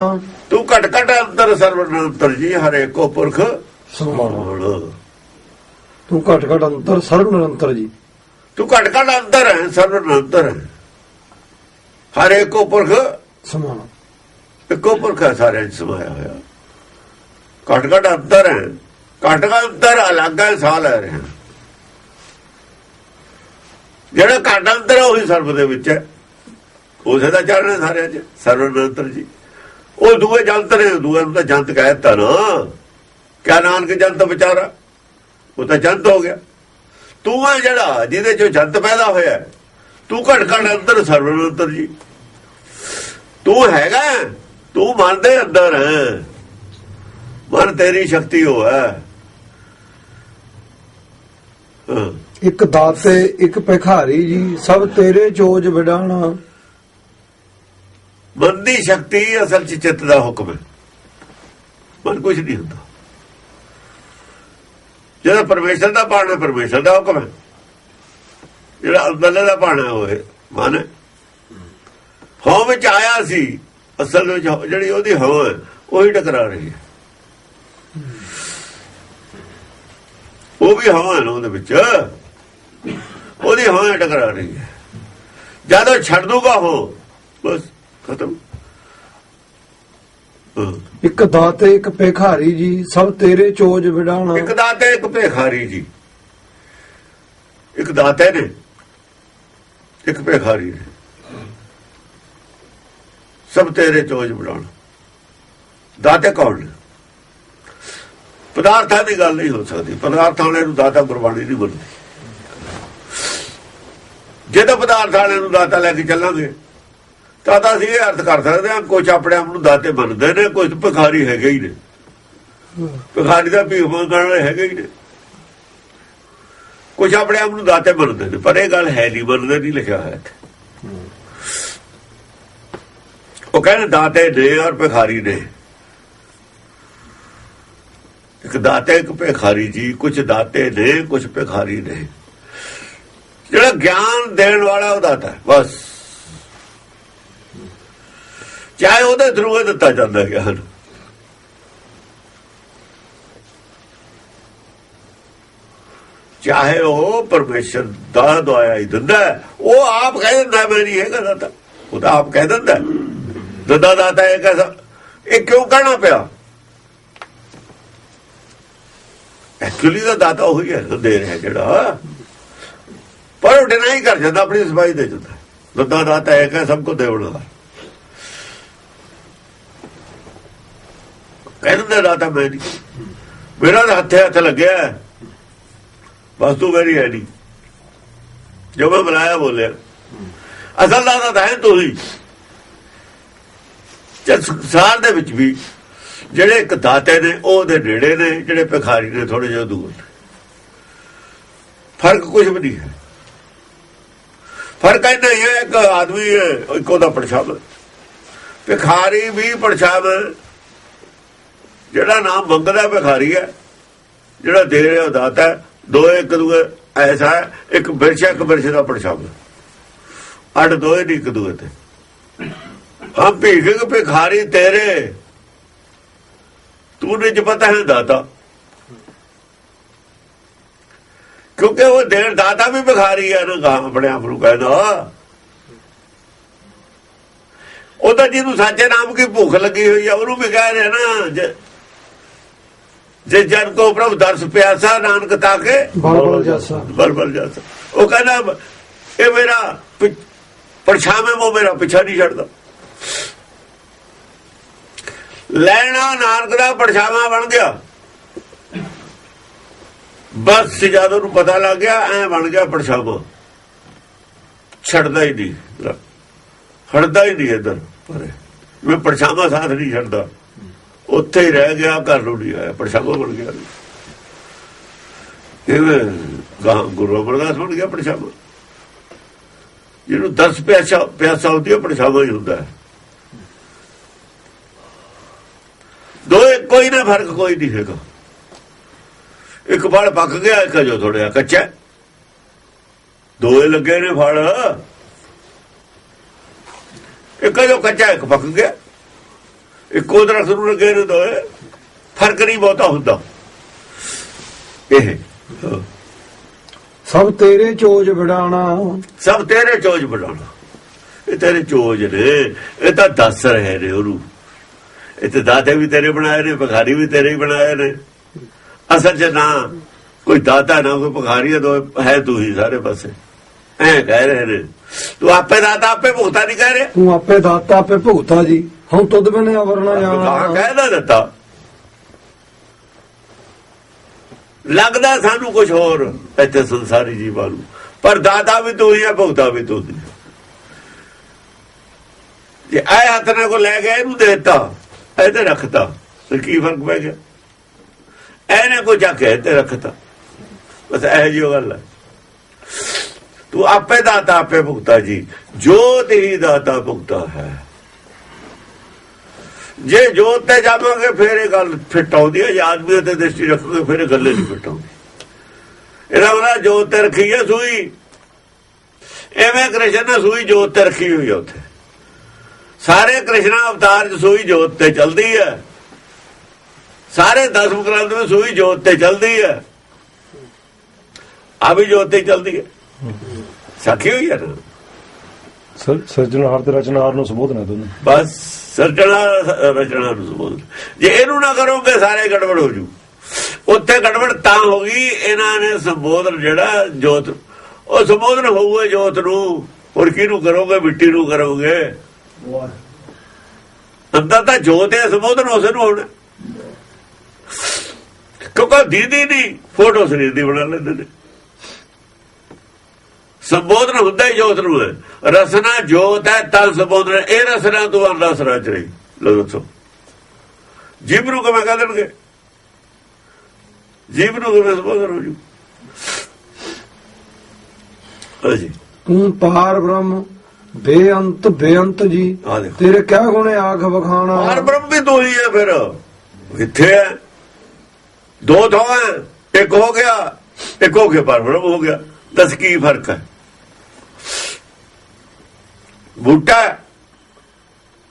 ਤੂੰ ਘਟ ਘਟ ਅੰਤਰ ਸਰਵ ਨਿਰੰਤਰ ਜੀ ਹਰੇ ਕੋ ਪੁਰਖ ਸਮਾਨ। ਹੋਣ। ਤੂੰ ਘਟ ਘਟ ਅੰਤਰ ਸਰਬ ਨਿਰੰਤਰ ਜੀ। ਤੂੰ ਘਟ ਘਟ ਅੰਤਰ ਹੈ ਸਰਵ ਨਿਰੰਤਰ। ਹੈ ਹਰੇ ਕੋ ਪੁਰਖ ਸਮਾਨ। ਇੱਕੋ ਪੁਰਖ ਹੈ ਸਾਰਿਆਂ 'ਚ ਸਮਾਇਆ ਹੋਇਆ। ਘਟ ਘਟ ਅੰਤਰ ਹੈ ਘਟ ਘਟ ਅੰਤਰ ਅਲੱਗ ਹੈ ਸਾਹ ਲੈ ਰਹੇ। ਹਾਂ ਜਿਹੜਾ ਘਟ ਅੰਤਰ ਹੈ ਉਹੀ ਸਰਬ ਦੇ ਵਿੱਚ ਹੈ। ਉਸੇ ਦਾ ਚੜ੍ਹਨਾ ਸਾਰਿਆਂ 'ਚ ਸਰਵ ਨਿਰੰਤਰ ਜੀ। ਉਹ ਦੂਏ ਜੰਤ ਨੇ, ਦੂਏ ਨੂੰ ਤਾਂ ਜੰਤ ਕਹਿਤਾ ਨਾ। ਕਿਆ ਨਾਨਕ ਜੰਤ ਵਿਚਾਰਾ? ਉਹ ਤਾਂ ਜੰਤ ਹੋ ਗਿਆ। ਤੂੰ ਹੈ ਜਿਹੜਾ, ਜਿਹਦੇ ਚੋਂ ਜੰਤ ਪੈਦਾ ਹੋਇਆ ਤੂੰ ਘਟ ਘਟ ਅੰਦਰ ਸਰਵ ਜੀ। ਤੂੰ ਹੈਗਾ ਤੂੰ ਮਨ ਦੇ ਅੰਦਰ ਹੈ। ਮਨ ਤੇਰੀ ਸ਼ਕਤੀ ਹੋ। ਹੈ। ਇੱਕ ਦਾਤੇ, ਇੱਕ ਭਿਖਾਰੀ ਜੀ, ਸਭ ਤੇਰੇ ਚੋਜ ਵਿਡਾਣਾ। ਮਨ ਦੀ ਸ਼ਕਤੀ ਅਸਲ ਚ ਚਿੱਤ ਦਾ ਹੁਕਮ ਹੈ। ਮਨ ਕੁਝ ਨਹੀਂ ਹੁੰਦਾ। ਜਿਹੜਾ ਪਰਮੇਸ਼ਰ ਦਾ ਬਾਣ ਹੈ, ਪਰਮੇਸ਼ਰ ਦਾ ਹੁਕਮ ਹੈ। ਜਿਹੜਾ ਅੰਦਰਲੇ ਦਾ ਬਾਣ ਹੈ, ਉਹ ਮਨ ਹੈ। ਵਿੱਚ ਆਇਆ ਸੀ, ਅਸਲ ਵਿੱਚ ਜਿਹੜੀ ਉਹਦੀ ਹਉ ਹੈ, ਉਹੀ ਟਕਰਾ ਰਹੀ ਹੈ। ਉਹ ਵੀ ਹਵਾ ਹੈ ਉਹਦੇ ਵਿੱਚ। ਉਹਦੀ ਹਵਾ ਟਕਰਾ ਰਹੀ ਹੈ। ਜਦੋਂ ਛੱਡ ਦੂਗਾ ਹੋ ਬਸ। ਖਤਮ। ਇੱਕ ਦਾਤੇ ਇੱਕ ਭਿਖਾਰੀ ਜੀ ਸਭ ਤੇਰੇ ਚੋਜ ਵਿਡਾਣਾ ਇੱਕ ਦਾਤੇ ਇੱਕ ਭੇਖਾਰੀ ਜੀ। ਇੱਕ ਦਾਤੇ ਨੇ ਇੱਕ ਭੇਖਾਰੀ ਨੇ। ਸਭ ਤੇਰੇ ਚੋਜ ਬਣਾਉਣ ਦਾਤੇ ਕੌਣ ਨੇ? ਪਦਾਰਥਾਂ ਦੀ ਗੱਲ ਨਹੀਂ ਹੋ ਸਕਦੀ। ਪਦਾਰਥਾਂ ਵਾਲੇ ਨੂੰ ਦਾਤਾ ਗੁਰਬਾਣੀ ਨਹੀਂ ਬਣਦੀ ਜੇ ਤਾਂ ਪਦਾਰਥ ਵਾਲੇ ਨੂੰ ਦਾਤਾ ਲੈ ਕੇ ਚੱਲਾਂਗੇ ਤਾਂ ਤਾਂ ਅਸੀਂ ਇਹ ਅਰਥ ਕਰ ਸਕਦੇ ਹਾਂ ਕੁਝ ਆਪਣੇ ਆਪ ਨੂੰ ਦਾਤੇ ਮੰਨਦੇ ਨੇ ਕੁਝ ਭਿਖਾਰੀ ਹੈਗੇ ਹੀ ਨੇ। ਭਿਖਾਰੀ ਦਾ ਭੀਖ ਮੰਗਣ ਵਾਲੇ ਹੈਗੇ ਹੀ ਨੇ। ਕੁਝ ਆਪਣੇ ਆਪ ਨੂੰ ਦਾਤੇ ਮੰਨਦੇ ਨੇ, ਪਰ ਇਹ ਗੱਲ ਹੈ ਨਹੀਂ, ਮੰਨਦੇ ਨਹੀਂ ਲਿਖਿਆ ਹੋਇਆ ਇੱਥੇ। ਉਹ ਕਹਿੰਦੇ ਦਾਤੇ ਨੇ ਔਰ ਭਿਖਾਰੀ ਨੇ। ਇੱਕ ਦਾਤੇ, ਇੱਕ ਭਿਖਾਰੀ ਜੀ ਕੁਝ ਦਾਤੇ ਨੇ ਕੁਝ ਭਿਖਾਰੀ ਨੇ। ਜਿਹੜਾ ਗਿਆਨ ਦੇਣ ਵਾਲਾ ਉਹ ਦਾਤਾ ਬਸ। ਚਾਹੇ ਉਹਦੇ ਥਰੂ ਦਿੱਤਾ ਜਾਂਦਾ ਹੈ ਗਿਆਨ ਚਾਹੇ ਉਹ ਪਰਮੇਸ਼ਰ ਦਾ ਦਵਾਇਆ ਹੀ ਦਿੰਦਾ ਉਹ ਆਪ ਕਹਿ ਦਿੰਦਾ ਮੈਂ ਨਹੀਂ ਹੈਗਾ ਦਾਤਾ। ਉਹ ਤਾਂ ਆਪ ਕਹਿ ਦਿੰਦਾ ਹੈ। ਦਦਾ ਦਾਤਾ ਇਹ ਕਹਦਾ ਇਹ ਕਿਉਂ ਕਹਿਣਾ ਪਿਆ? ਐਕਚੁਅਲੀ ਦਾ ਦਾਤਾ ਉਹੀ ਹੈ ਦੇ ਰਿਹਾ ਜਿਹੜਾ। ਪਰ ਉਹ ਡਿਨਾਈ ਕਰ ਜਾਂਦਾ, ਆਪਣੀ ਸਫ਼ਾਈ ਦੇ ਜਾਂਦਾ ਦਦਾ ਦਾਤਾ ਹੈ ਕਿ ਸਭ ਕੋ ਦੇਵਣ ਵਾਲਾ ਕਹਿੰਦਾ ਦਾਤਾ ਮੈਂ ਨਹੀਂ। ਮੇਰਾ ਤਾਂ ਹੱਥੇ ਹੱਥ ਲੱਗਿਆ ਬਸ ਤੂੰ ਮੇਰੀ ਹੈ ਨਹੀਂ। ਜੋ ਮੈਂ ਬੁਲਾਇਆ ਬੋਲਿਆ। ਅਸਲ ਦਾ ਤਾਂ ਹੈ ਤੂੰ ਹੀ ਸੰਸਾਰ ਦੇ ਵਿੱਚ ਵੀ ਜਿਹੜੇ ਇੱਕ ਦਾਤੇ ਨੇ ਉਹਦੇ ਨੇੜੇ ਨੇ, ਜਿਹੜੇ ਭਿਖਾਰੀ ਨੇ ਥੋੜੇ ਜਿਹਾ ਦੂਰ ਨੇ। ਫ਼ਰਕ ਕੁਝ ਵੀ ਨਹੀਂ ਹੈ। ਫ਼ਰਕ ਇੰਨਾ ਹੀ ਹੈ, ਇੱਕ ਆਦਮੀ ਹੈ, ਇੱਕੋ ਦਾ ਪਰਛਾਵਾਂ ਭਿਖਾਰੀ ਵੀ ਪਰਛਾਵਾਂ ਜਿਹੜਾ ਨਾਮ ਮੰਗਦਾ ਭਿਖਾਰੀ ਹੈ। ਜਿਹੜਾ ਦੇ ਰਿਹਾ ਦਾਤਾ ਹੈ। ਦੋ ਇੱਕ ਦੂਏ ਐਸਾ ਹੈ, ਇੱਕ ਬਿਰਸ਼ਾ ਇੱਕ ਬਿਰਸ਼ ਦਾ ਪਰਛਾਵਾਂ ਅੱਡ ਦੋਏ ਨਹੀਂ ਇੱਕ ਦੂਏ ਤੇ। ਹਾਂ ਭੀਖ ਭਿਖਾਰੀ ਤੇਰੇ। ਤੂੰ ਨਿਜ ਪਤਾ ਹੈ ਦਾਤਾ। ਕਿਉਂਕਿ ਉਹ ਦੇਣ ਦਾਤਾ ਵੀ ਭਿਖਾਰੀ ਹੈ ਨਾ ਆਪਣੇ ਆਪ ਨੂੰ ਕਹਿੰਦਾ। ਉਹ ਤਾਂ ਜਿਹਨੂੰ ਸੱਚੇ ਨਾਮ ਕੀ ਭੁੱਖ ਲੱਗੀ ਹੋਈ ਆ ਉਹਨੂੰ ਵੀ ਕਹਿ ਰਿਹਾ ਨਾ ਜੇ- ਜਨ ਕੋ ਪ੍ਰਭ ਦਰਸ ਪਿਆਸਾ ਨਾਨਕ ਤਾਕੇ ਬਲ ਬਲ ਜੈਸਾ। ਬਲ ਬਲ ਜਾਤਾ ਉਹ ਕਹਿੰਦਾ ਇਹ ਮੇਰਾ ਪਰਛਾਵੇਂ ਉਹ ਮੇਰਾ ਪਿੱਛਾ ਨਹੀਂ ਛੱਡਦਾ। ਲੈਣਾ ਨਾਨਕ ਦਾ ਪਰਛਾਵਾਂ ਬਣ ਗਿਆ। ਬਸ ਜਦੋਂ ਨੂੰ ਪਤਾ ਲੱਗ ਗਿਆ ਐ ਬਣ ਗਿਆ ਪਰਛਾਵਾਂ। ਛੱਡਦਾ ਹੀ ਨਹੀਂ। ਹਟਦਾ ਹੀ ਨਹੀਂ ਇਧਰ। ਪਰ। ਮੈਂ ਪਰਛਾਵਾਂ ਸਾਥ ਨਹੀਂ ਛੱਡਦਾ। ਉੱਥੇ ਹੀ ਰਹਿ ਗਿਆ, ਘਰ ਨੂੰ ਨਹੀਂ ਆਇਆ ਪਰਛਾਵਾਂ ਬਣ ਗਿਆ। ਇਹ ਗਾਂ ਗੁਰੂ ਅਮਰਦਾਸ ਬਣ ਗਿਆ ਪਰਛਾਵਾਂ ਜਿਹਨੂੰ 10 ਪਿਆਸਾ ਪਿਆਸਾ ਹੁੰਦੀ ਹੈ ਪਰਛਾਵਾਂ ਹੀ ਹੁੰਦਾ। ਹੈ ਦੋਏ ਕੋਈ ਨਾ ਫ਼ਰਕ, ਕੋਈ ਨਹੀਂ ਹੈਗਾ ਇੱਕ ਫਲ ਪੱਕ ਗਿਆ, ਇੱਕ ਜੋ ਥੋੜਿਆ ਕੱਚਾ। ਹੈ। ਦੋਏ ਲੱਗੇ ਨੇ ਫਲ। ਇੱਕ ਜੋ ਕੱਚਾ, ਇੱਕ ਪੱਕ ਗਿਆ। ਇੱਕੋ ਦਰਖਤ ਨੂੰ ਲੱਗੇ ਨੇ ਦੋਏ ਫ਼ਰਕ ਨਹੀਂ ਬਹੁਤਾ ਹੁੰਦਾ। ਇਹ। ਸਭ ਤੇਰੇ ਚੋਜ ਵਿਡਾਣਾ। ਸਭ ਤੇਰੇ ਚੋਜ ਬਣਾਉਣਾ ਇਹ ਤੇਰੇ ਚੋਜ ਨੇ। ਇਹ ਤਾਂ ਦੱਸ ਰਹੇ ਨੇ ਉਹਨੂੰ। ਇਹ ਤੇ ਦਾਤੇ ਵੀ ਤੇਰੇ ਬਣਾਏ ਨੇ ਭਖਾਰੀ ਵੀ ਤੇਰੇ ਹੀ ਬਣਾਏ ਨੇ। ਅਸਲ 'ਚ ਨਾ ਕੋਈ ਦਾਤਾ ਨਾ ਕੋਈ ਭਖਾਰੀ ਦੋ ਹੈ ਤੂੰ ਹੀ ਸਾਰੇ ਪਾਸੇ। ਐ ਕਹਿ ਰਹੇ ਨੇ। ਤੂੰ ਆਪੇ ਦਾਤਾ ਆਪੇ ਭੁਗਤਾ ਨਹੀਂ ਕਹਿ ਰਿਹਾ। ਤੂੰ ਆਪੇ ਦਾਤਾ ਆਪੇ ਭੁਗਤਾ ਜੀ। ਹੁਣ ਤੁਧ ਬਿਨੇ ਅਵਰਣਾ ਕਹਾਂ ਜਾਣਾ ਕਹਿਦਾ ਦਿੱਤਾ। ਲੱਗਦਾ ਸਾਨੂੰ ਕੁਝ ਹੋਰ ਇੱਥੇ ਸੰਸਾਰੀ ਜੀਵਾਂ ਨੂੰ। ਪਰ ਦਾਤਾ ਵੀ ਤੂੰ ਹੀ ਹੈ ਭੁਗਤਾ ਵੀ ਤੂੰ ਹੀ। ਜੇ ਆਏ ਹੱਥ ਨਾਲ ਕੋ ਲੈ ਗਿਆ ਇਹਨੂੰ ਦਿੱਤਾ ਇਹਦੇ ਰੱਖਤਾ। ਫਿਰ ਕੀ ਫ਼ਰਕ ਪੈ ਗਿਆ? ਇਹਨੇ ਕੋ ਜਾ ਕੇ ਤੇ ਰੱਖਤਾ। ਬਸ ਇਹ ਜਿਹੀ ਗੱਲ ਹੈ ਤੂੰ ਆਪੇ ਦਾਤਾ ਆਪੇ ਭੁਗਤਾ ਜੀ। ਜੋ ਤੇਰੀ ਦਾਤਾ ਭੁਗਤਾ ਹੈ। ਜੇ ਜੋਤ ਤੇ ਜਾਵਾਂਗੇ ਫਿਰ ਇਹ ਗੱਲ ਫਿੱਟ ਆਉਂਦੀ ਹੈ। ਜੇ ਆਦਮੀ ਤੇ ਦ੍ਰਿਸ਼ਟੀ ਰੱਖੋਗੇ ਫਿਰ ਇਹ ਗੱਲੇ ਨਹੀਂ ਫਿੱਟ ਆਉਂਦੀ। ਇਹਦਾ ਉਹਨਾਂ ਜੋਤ ਤੇ ਰੱਖੀ ਹੈ ਸੂਈ। ਐਵੇਂ ਕ੍ਰਿਸ਼ਨ ਨੇ ਸੂਈ ਜੋਤ ਤੇ ਰੱਖੀ ਹੋਈ ਹੈ ਉੱਥੇ। ਸਾਰੇ ਕ੍ਰਿਸ਼ਨਾ ਅਵਤਾਰ ਚ ਸੂਈ ਜੋਤ ਤੇ ਚਲਦੀ ਹੈ। ਸਾਰੇ ਦਸਮ ਗ੍ਰੰਥ ਵਿੱਚ ਸੂਈ ਜੋਤ ਤੇ ਚਲਦੀ ਹੈ। ਆ ਵੀ ਜੋਤ ਤੇ ਚਲਦੀ ਹੈ। ਸਾਖੀ ਹੋਈ ਹੈ ਸਿਰਜਣਹਾਰ ਤੇ ਰਚਨਹਾਰ ਨੂੰ ਸੰਬੋਧਨ ਹੈ ਦੋਨੋਂ। ਬਸ, ਸਰਜਣਾ ਰਚਨਾ ਨੂੰ ਸੰਬੋਧਨ। ਜੇ ਇਹਨੂੰ ਨਾ ਕਰੋਗੇ ਸਾਰੇ ਗੜਬੜ ਹੋ ਜੂ। ਉੱਥੇ ਗੜਬੜ ਤਾਂ ਹੋ ਗਈ, ਇਹਨਾਂ ਨੇ ਸੰਬੋਧਨ ਜਿਹੜਾ, ਜੋਤ ਉਹ ਸੰਬੋਧਨ ਹੋਊਗਾ ਜੋਤ ਨੂੰ। ਹੋਰ ਕਿਹਨੂੰ ਕਰੋਗੇ? ਮਿੱਟੀ ਨੂੰ ਕਰੋਗੇ? ਅੰਦਰ ਤਾਂ ਜੋਤ ਹੈ, ਸੰਬੋਧਨ ਉਸ ਨੂੰ ਹੋਣਾ। ਕਿਉਂਕਿ ਦੀਦੀ ਨਹੀਂ ਫੋਟੋ ਸਰੀਰ ਦੀ ਬਣਾ ਲੈਂਦੇ ਨੇ। ਸੰਬੋਧਨ ਹੁੰਦਾ ਹੀ ਜੋਤ ਨੂੰ ਹੈ। ਰਸਨਾ ਜੋਤ ਹੈ ਤਾਂ ਸੰਬੋਧਨ ਇਹ ਰਸਨਾ ਤੋਂ ਅੰਦਰ ਰਚ ਰਹੀ। ਲੋ ਦੱਸੋ। ਜੀਵ ਨੂੰ ਕਿਵੇਂ ਕਹਿ ਦੇਣਗੇ? ਜੀਵ ਨੂੰ ਕਿਵੇਂ ਸੰਬੋਧਨ ਹੋ ਜੂ? ਹਾਂਜੀ ਤੂੰ ਪਾਰ ਬ੍ਰਹਮ ਬੇਅੰਤ ਬੇਅੰਤ ਜੀ। ਤੇਰੇ ਕਿਆ ਗੁਣੇ ਆਖ ਵਖਾਣਾ। ਪਾਰ ਬ੍ਰਹਮ ਵੀ ਦੋ ਹੀ ਹੈ ਫਿਰ। ਕਿੱਥੇ ਹੈ। ਦੋ ਥਾਂ ਹੈ। ਇੱਕ ਹੋ ਗਿਆ ਇੱਕ ਹੋ ਗਿਆ। ਪਾਰ ਬ੍ਰਹਮ ਹੋ ਗਿਆ। ਦੱਸ ਕੀ ਫ਼ਰਕ ਹੈ? ਬੂਟਾ ਹੈ।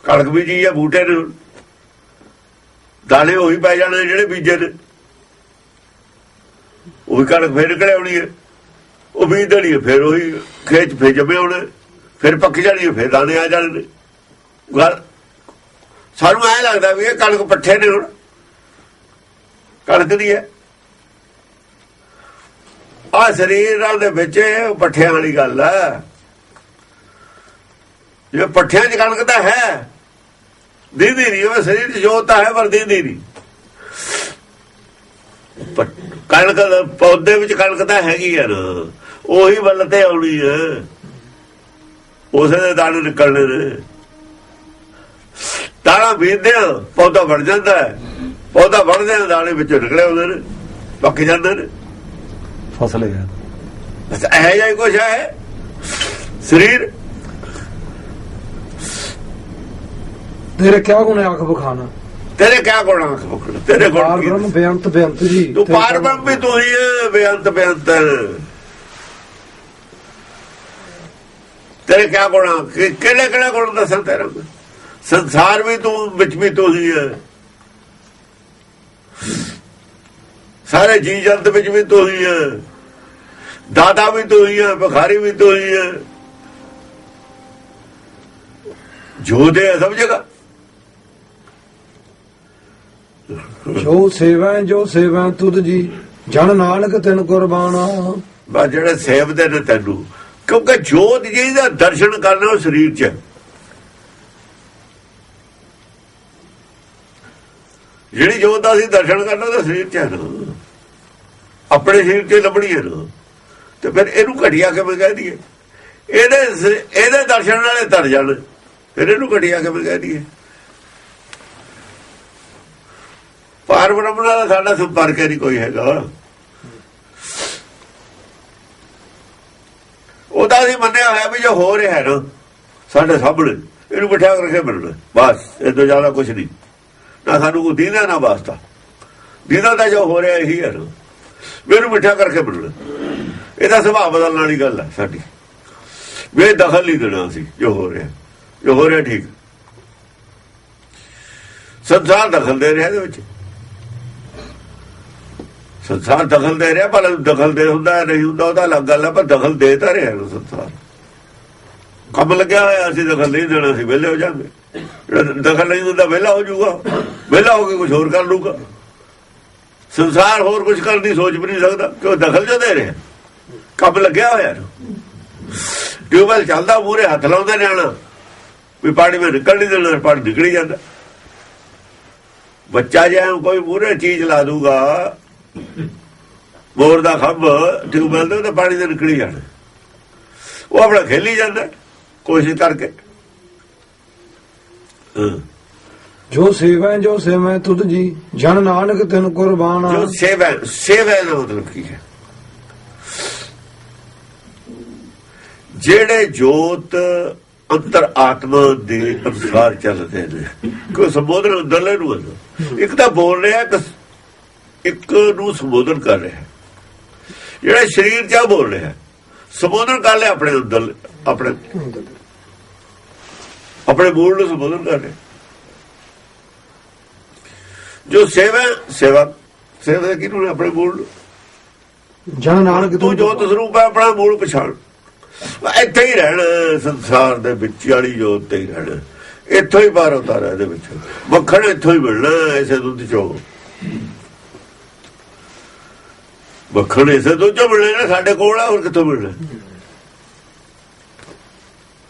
ਕਣਕ ਬੀਜੀ ਹੈ ਬੂਟੇ ਨੇ। ਦਾਣੇ ਉਹੀ ਪੈ ਜਾਣੇ ਜਿਹੜੇ ਬੀਜੇ ਨੇ। ਉਹੀ ਕਣਕ ਫੇਰ ਨਿਕਲੇ ਆਉਣੀ ਹੈ। ਉਹ ਬੀਜ ਦੇਣੀ ਹੈ, ਫਿਰ ਉਹੀ ਖੇਤ ਫੇਰ ਜੰਮੇ ਆਉਣੇ ਫਿਰ ਪੱਕ ਜਾਣੀ ਹੈ, ਫਿਰ ਦਾਣੇ ਆ ਜਾਣੇ ਨੇ। ਗੱਲ ਸਾਨੂੰ ਐ ਲੱਗਦਾ ਵੀ ਇਹ ਕਣਕ ਪੱਠੇ ਨੇ ਹੁਣ। ਕਣਕ ਦੀ ਹੈ। ਆ ਸਰੀਰਾਂ ਦੇ ਵਿੱਚ ਇਹ ਪੱਠਿਆਂ ਵਾਲੀ ਗੱਲ ਹੈ। ਇਹ ਪੱਠਿਆਂ 'ਚ ਕਣਕ ਤਾਂ ਹੈ। ਦੀਦੀ ਨਹੀਂ ਉਹ ਸਰੀਰ 'ਚ ਜੋਤ ਤਾਂ ਹੈ ਪਰ ਦੀਦੀ ਨਹੀਂ। ਕਣਕ ਪੌਦੇ ਵਿੱਚ ਕਣਕ ਤਾਂ ਹੈਗੀ ਹੈ ਨਾ। ਉਹੀ ਵੱਲ ਤੇ ਆਉਣੀ ਹੈ ਉਸੇ ਦੇ ਦਾਣੇ ਨਿਕਲਣੇ ਨੇ। ਦਾਣਾ ਬੀਜਦੇ ਆ ਪੌਦਾ ਵੜ ਜਾਂਦਾ ਹੈ। ਪੌਦਾ ਵੜਦੇ ਆ ਦਾਣੇ ਵਿੱਚੋਂ ਨਿਕਲੇ ਆਉਂਦੇ ਨੇ ਪੱਕ ਜਾਂਦੇ ਨੇ। ਫਸਲ ਹੈ। ਬਸ ਇਹ ਹੀ ਕੁਛ ਹੈ। ਸਰੀਰ ਤੇਰੇ ਕਿਆ ਗੁਣੇ ਆਖ ਵਖਾਣਾ ਤੇਰੇ ਕਿਆ ਗੁਣ ਆਖ ਬਖੜ ਤੇਰੇ ਪਾਰ ਗੁਣ ਕੀ? ਬ੍ਰਹਮ ਬੇਅੰਤ ਬੇਅੰਤ ਜੀ ਤੂੰ ਪਾਰ ਬ੍ਰਹਮ ਵੀ ਤੂੰ ਹੀ ਬੇਅੰਤ ਬੇਅੰਤ। ਤੇਰੇ ਕਿਆ ਗੁਣ ਕਿਹੜੇ ਕਿਹੜੇ ਗੁਣ ਦੱਸਾਂ ਤੇਰਾ? ਸੰਸਾਰ ਵੀ ਤੂੰ ਵਿੱਚ ਵੀ ਤੂੰ ਹੀ ਹੈ ਸਾਰੇ ਜੀ ਜੰਤ ਵਿੱਚ ਵੀ ਤੂੰ ਹੀ ਹੈ ਦਾਦਾ ਵੀ ਤੂੰ ਹੀ ਹੈ ਭਖਾਰੀ ਵੀ ਤੂੰ ਹੀ ਹੈ ਜੋਦੇ ਹੈ ਸਭ ਜਗ੍ਹਾ। ਜੋ ਸੇਵਾ ਜੋ ਸੇਵਾ ਤੁਧ ਜੀ। ਜਨ ਨਾਨਕ ਤਿਨ ਕੁਰਬਾਨਾ। ਬਸ ਜਿਹੜੇ ਸੇਵਦੇ ਨੇ ਤੈਨੂੰ, ਕਿਉਂਕਿ ਜੋਤ ਜੀ ਦਾ ਦਰਸ਼ਨ ਕਰਨਾ ਉਹ ਸਰੀਰ 'ਚ ਜਿਹੜੀ ਜੋਤ ਦਾ ਅਸੀਂ ਦਰਸ਼ਨ ਕਰਨਾ ਉਹ ਸਰੀਰ 'ਚ ਹੈ ਆਪਣੇ ਸਰੀਰ 'ਚ ਲੱਭਣੀ ਹੈ ਤੇ ਫਿਰ ਇਹਨੂੰ ਘਟਿਆ ਕਿਵੇਂ ਕਹਿ ਦਈਏ? ਇਹਦੇ ਇਹਦੇ ਦਰਸ਼ਨ ਨਾਲੇ ਤਰ ਜਾਣ, ਫਿਰ ਇਹਨੂੰ ਘਟਿਆ ਕਿਵੇਂ ਕਹਿ ਦਈਏ? ਪਾਰ ਬ੍ਰਹਮ ਨਾਲ ਸਾਡਾ ਸੰਪਰਕ ਹੀ ਨਹੀਂ ਕੋਈ ਹੈਗਾ। ਉਹਦਾ ਅਸੀਂ ਮੰਨਿਆ ਹੋਇਆ ਵੀ ਜੋ ਹੋ ਰਿਹਾ ਹੈ ਨਾ, ਸਾਡੇ ਸਾਹਮਣੇ, ਇਹਨੂੰ ਬਿਠਾ ਕਰਕੇ ਮਿਲਣਾ। ਬਸ ਇਹ ਤੋਂ ਜ਼ਿਆਦਾ ਕੁਝ ਨਹੀਂ। ਨਾ ਸਾਨੂੰ ਕੋਈ ਦੀਨਾ ਨਾ ਵਾਸਤਾ। ਦੀਨਾ ਦਾ ਜੋ ਹੋ ਰਿਹਾ ਇਹੀ ਹੈ ਨਾ। ਮੈਨੂੰ ਬਿਠਾ ਕਰਕੇ ਮਿਲਣਾ। ਇਹਦਾ ਸੁਭਾਅ ਬਦਲਣ ਵਾਲੀ ਗੱਲ ਹੈ ਸਾਡੀ। ਵੇ ਦਖਲ ਨਹੀਂ ਦੇਣਾ ਸੀ ਜੋ ਹੋ ਰਿਹਾ। ਜੋ ਹੋ ਰਿਹਾ ਠੀਕ। ਸੰਸਾਰ ਦਖਲ ਦੇ ਰਿਹਾ ਇਹਦੇ ਵਿੱਚ। ਸੰਸਾਰ ਦਖਲ ਦੇ ਰਿਹਾ, ਪਰ ਦਖਲ ਦੇ ਹੁੰਦਾ ਨਹੀਂ ਹੁੰਦਾ, ਉਹਦਾ ਅਲੱਗ ਗੱਲ ਹੈ ਪਰ ਦਖਲ ਦੇ ਤਾਂ ਰਿਹਾ ਨਾ ਸੰਸਾਰ। ਕੰਮ ਲੱਗਿਆ ਹੋਇਆ, ਅਸੀਂ ਦਖਲ ਨਹੀਂ ਦੇਣਾ ਸੀ ਵਿਹਲੇ ਹੋ ਜਾਾਂਗੇ ਦਖਲ ਨਹੀਂ ਦਿੰਦਾ, ਵਿਹਲਾ ਹੋ ਜਾਊਗਾ। ਵਿਹਲਾ ਹੋ ਕੇ ਕੁਝ ਹੋਰ ਕਰ ਲੂਗਾ ਸੰਸਾਰ ਹੋਰ ਕੁਝ ਕਰਨ ਦੀ ਸੋਚ ਵੀ ਨਹੀਂ ਸਕਦਾ, ਕਿਉਂ ਦਖਲ ਜੋ ਦੇ ਰਿਹਾ। ਕੰਮ ਲੱਗਿਆ ਹੋਇਆ। ਨਾ ਟਿਊਬਵੈਲ ਚੱਲਦਾ ਪੂਰੇ ਹੱਥ ਲਾਉਂਦੇ ਨਿਆਣਾ ਵੀ ਪਾਣੀ ਵਿੱਚ ਨਿਕਲ ਨਹੀਂ ਦੇਣਾ, ਪਾਣੀ ਨਿਕਲ ਹੀ ਜਾਂਦਾ। ਬੱਚਾ ਜਿਹਾ ਕੋਈ ਮੂਰੇ ਚੀਜ਼ ਲਾ ਦੂਗਾ ਬੋਰ ਦਾ ਖੰਭ ਟਿਊਬਵੈਲ ਦੇ ਤਾਂ ਪਾਣੀ ਦੇ ਨਿਕਲ ਜਾਣਾ। ਉਹ ਆਪਣਾ ਖੇਲੀ ਜਾਂਦਾ ਕੋਸ਼ਿਸ਼ ਕਰਕੇ। ਜੋ ਸੇਵੈ ਜੋ ਸੇਵੈ ਤੁਧ ਜੀ। ਜਨ ਨਾਨਕ ਤੈਨੂੰ ਕੁਰਬਾਨ। ਜੋ ਸੇਵਾ ਸੇਵਾ ਦਾ ਮਤਲਬ ਕੀ ਹੈ? ਜਿਹੜੇ ਜੋਤ ਅੰਤਰ ਆਤਮਾ ਦੇ ਅਨੁਸਾਰ ਚੱਲਦੇ ਨੇ ਕੋਈ ਸੰਬੋਧਨ ਅੰਦਰਲੇ ਨੂੰ। ਇੱਕ ਤਾਂ ਬੋਲ ਰਿਹਾ ਇੱਕ ਨੂੰ ਸੰਬੋਧਨ ਕਰ ਰਿਹਾ ਜਿਹੜਾ ਸਰੀਰ ਚ ਬੋਲ ਰਿਹਾ ਸੰਬੋਧਨ ਕਰ ਲਿਆ ਆਪਣੇ ਅੰਦਰ ਆਪਣੇ ਆਪਣੇ ਮੂਲ ਨੂੰ ਸੰਬੋਧਨ ਕਰ ਰਿਹਾ ਜੋ ਸੇਵਾ ਸੇਵਾ ਸੇਵਾ ਕਿਹਨੂੰ ਨੇ ਆਪਣੇ ਮੂਲ ਜਨ ਨਾਨਕ ਤੂੰ ਜੋਤ ਸਰੂਪ ਹੈ ਆਪਣਾ ਮੂਲ ਪਛਾਣ। ਇੱਥੇ ਹੀ ਰਹਿਣਾ ਸੰਸਾਰ ਦੇ ਵਿੱਚ ਵਾਲੀ ਜੋਤ ਤੇ ਹੀ ਰਹਿਣਾ। ਇੱਥੋਂ ਹੀ ਬਾਹਰ ਉਤਾਰਾ ਇਹਦੇ ਵਿੱਚ। ਮੱਖਣ ਇੱਥੋਂ ਹੀ ਮਿਲਣਾ ਐਸੇ ਦੁੱਧ ਚੋਂ। ਮੱਖਣ ਇਸੇ ਦੁੱਧ ਚੋਂ ਮਿਲਣਾ ਸਾਡੇ ਕੋਲ ਆ ਹੋਰ ਕਿੱਥੋਂ ਮਿਲਣਾ?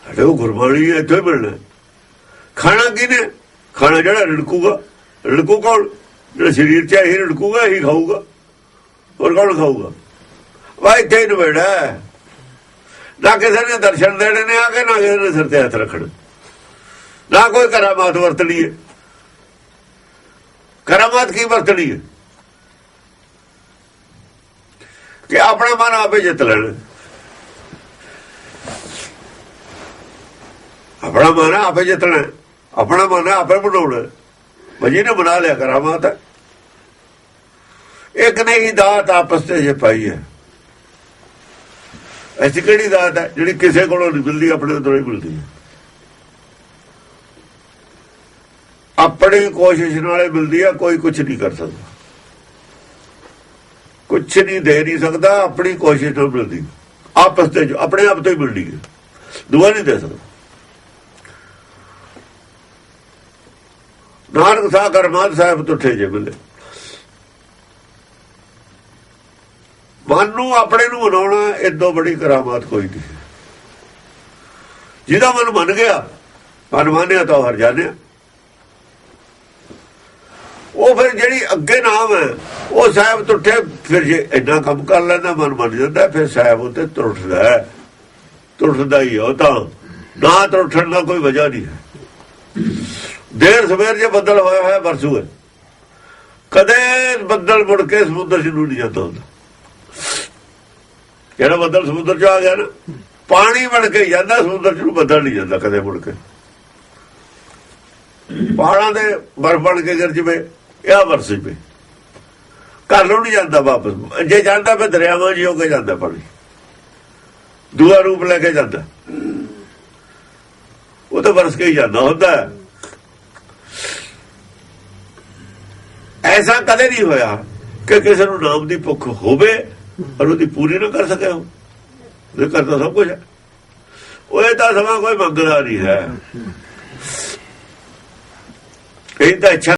ਸਾਡੇ ਉਹ ਗੁਰਬਾਣੀ ਹੈ, ਇੱਥੋਂ ਹੀ ਮਿਲਣਾ। ਖਾਣਾ ਕਿਨੇ ਖਾਣਾ ਜਿਹੜਾ ਰੜਕੂਗਾ। ਰੜਕੂ ਕੌਣ? ਜਿਹੜਾ ਸਰੀਰ ਚ ਇਹ ਰੜਕੂਗਾ ਇਹੀ ਖਾਊਗਾ। ਹੋਰ ਕੌਣ ਖਾਊਗਾ? ਵਾ ਇੱਥੇ ਹੀ ਨਵੇੜਾ ਨਾ ਕਿਸੇ ਨੇ ਦਰਸ਼ਨ ਦੇਣੇ ਨੇ ਆ ਕੇ ਨਾ ਕਿਸੇ ਨੇ ਸਿਰ ਤੇ ਹੱਥ ਰੱਖਣਾ। ਨਾ ਕੋਈ ਕਰਾਮਾਤ ਵਰਤਣੀ ਹੈ। ਕਰਾਮਾਤ ਕੀ ਵਰਤਣੀ ਹੈ? ਕਿ ਆਪਣਾ ਮਨ ਆਪੇ ਜਿੱਤ ਲੈਣਾ। ਆਪਣਾ ਮਨ ਆਪੇ ਜਿੱਤਣਾ ਆਪਣਾ ਮਨ ਆਪੇ ਬਣਾਉਣਾ। ਹੈ। ਨੇ ਬਣਾ ਲਿਆ ਕਰਾਮਾਤ ਹੈ ਇੱਕ ਨੇ ਹੀ ਦਾਤ ਆਪਸ ਤੇ ਜੇ ਪਾਈ ਹੈ। ਐਸੀ ਕਿਹੜੀ ਦਾਤ ਹੈ ਜਿਹੜੀ ਕਿਸੇ ਕੋਲੋਂ ਨਹੀਂ ਮਿਲਦੀ, ਆਪਣੇ ਅੰਦਰੋਂ ਹੀ ਮਿਲਦੀ ਹੈ। ਆਪਣੀ ਕੋਸ਼ਿਸ਼ ਨਾਲ ਮਿਲਦੀ ਹੈ, ਕੋਈ ਕੁਝ ਨਹੀਂ ਕਰ ਸਕਦਾ। ਕੁਝ ਨਹੀਂ ਦੇ ਨਹੀਂ ਸਕਦਾ, ਆਪਣੀ ਕੋਸ਼ਿਸ਼ ਤੋਂ ਮਿਲਦੀ। ਆਪਸ ਤੇ ਆਪਣੇ ਆਪ ਤੋਂ ਹੀ ਮਿਲਦੀ ਹੈ। ਦੁਆ ਨਹੀਂ ਦੇ ਸਕਦਾ। ਨਾਨਕ ਸਾਹ ਕਰਮਾਤ ਸਾਹਿਬ ਤੁਠੇ ਜੇ ਮਿਲੇ ਮਨ ਨੂੰ, ਆਪਣੇ ਨੂੰ ਬਣਾਉਣਾ ਇਦੋਂ ਬੜੀ ਕਰਾਮਾਤ ਕੋਈ ਨਹੀਂ। ਜਿਹਦਾ ਮਨ ਮੰਨ ਗਿਆ, ਮਨ ਮੰਨਿਆ ਤਾਂ ਉਹ ਹਰ ਜਾਣਿਆ। ਉਹ ਫਿਰ ਜਿਹੜੀ ਅੱਗੇ ਨਾਮ ਹੈ, ਉਹ ਸਾਹਿਬ ਟੁੱਟੇ ਫਿਰ ਜੇ ਇੰਨਾ ਕੰਮ ਕਰ ਲੈਂਦਾ, ਮਨ ਮੰਨ ਜਾਂਦਾ, ਫਿਰ ਸਾਹਿਬ ਉਤੇ ਟੁੱਟਦਾ ਹੈ। ਟੁੱਟਦਾ ਹੀ ਉਹ ਤਾਂ। ਨਾ ਟੁੱਟਣ ਦਾ ਕੋਈ ਵਜ੍ਹਾ ਨਹੀਂ ਹੈ। ਦੇਰ ਸਵੇਰ ਜੇ ਬੱਦਲ ਹੋਇਆ ਹੋਇਆ ਵਰਸੂ ਹੈ। ਕਦੇ ਬੱਦਲ ਮੁੜ ਕੇ ਸਮੁੰਦਰ ਚ ਨੂੰ ਨਹੀਂ ਜਾਂਦਾ ਹੁੰਦਾ। ਜਿਹੜਾ ਬੱਦਲ ਸਮੁੰਦਰ ਚ ਆ ਗਿਆ ਨਾ, ਪਾਣੀ ਬਣ ਕੇ ਜਾਂਦਾ, ਸਮੁੰਦਰ ਚ ਬੱਦਲ ਨਹੀਂ ਜਾਂਦਾ ਕਦੇ ਮੁੜ ਕੇ। ਪਹਾੜਾਂ ਦੇ ਬਰਫ਼ ਬਣ ਕੇ ਗਿਰ ਜਵੇ। ਇਹ ਵਰਸ ਜਵੇ ਘਰ ਨੂੰ ਨਹੀਂ ਜਾਂਦਾ ਵਾਪਸ। ਜੇ ਜਾਂਦਾ ਫਿਰ ਦਰਿਆਵਾਂ ਜੀ ਹੋ ਕੇ ਜਾਂਦਾ ਪਾਣੀ ਦੂਆ ਰੂਪ ਲੈ ਕੇ ਜਾਂਦਾ। ਉਹ ਤਾਂ ਵਰਸ ਕੇ ਹੀ ਜਾਂਦਾ ਹੁੰਦਾ। ਐਸਾ ਕਦੇ ਨਹੀਂ ਹੋਇਆ ਕਿ ਕਿਸੇ ਨੂੰ ਨਾਮ ਦੀ ਭੁੱਖ ਹੋਵੇ ਪਰ ਉਹਦੀ ਪੂਰੀ ਨਾ ਕਰ ਸਕਿਆ ਉਹ। ਇਹ ਕਰਦਾ ਸਭ ਕੁਝ ਉਹ ਇਹ ਤਾਂ ਸਮਾਂ ਕੋਈ ਮੰਗਦਾ ਨਹੀਂ ਹੈ। ਇਹ ਤਾਂ ਅੱਛਾ